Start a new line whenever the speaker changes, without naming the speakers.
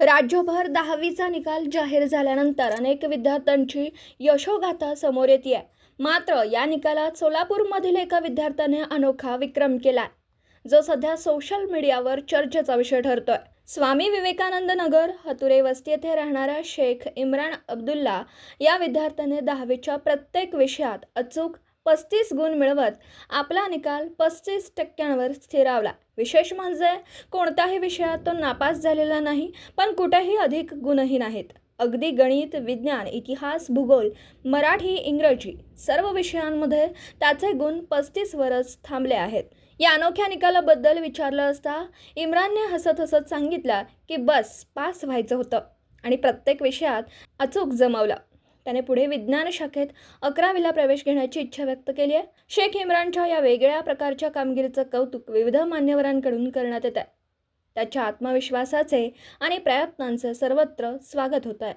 राज्यभर दहावीचा निकाल जाहीर झाल्यानंतर अनेक विद्यार्थ्यांची यशोगाथा समोर येते मात्र या निकालात सोलापूरमधील एका विद्यार्थ्याने अनोखा विक्रम केला जो सध्या सोशल मीडियावर चर्चेचा विषय ठरतोय. स्वामी विवेकानंद नगर हतुरे वस्ती येथे राहणाऱ्या शेख इम्रान अब्दुल्ला या विद्यार्थ्याने दहावीच्या प्रत्येक विषयात अचूक पस्तीस गुण मिळवत आपला निकाल पस्तीस टक्क्यांवर स्थिरावला. विशेष म्हणजे कोणत्याही विषयात तो नापास झालेला नाही पण कुठेही अधिक गुणही नाहीत. अगदी गणित विज्ञान इतिहास भूगोल मराठी इंग्रजी सर्व विषयांमध्ये त्याचे गुण पस्तीसवरच थांबले आहेत. या अनोख्या निकालाबद्दल विचारलं असता इम्रानने हसत हसत सांगितलं की बस पास व्हायचं होतं आणि प्रत्येक विषयात अचूक जमवलं. त्याने पुढे विज्ञान शाखेत अकरावीला प्रवेश घेण्याची इच्छा व्यक्त केली आहे. शेख इम्रानच्या या वेगळ्या प्रकारच्या कामगिरीचं कौतुक विविध मान्यवरांकडून करण्यात येत आहे. त्याच्या आत्मविश्वासाचे आणि प्रयत्नांचे सर्वत्र स्वागत होत आहे.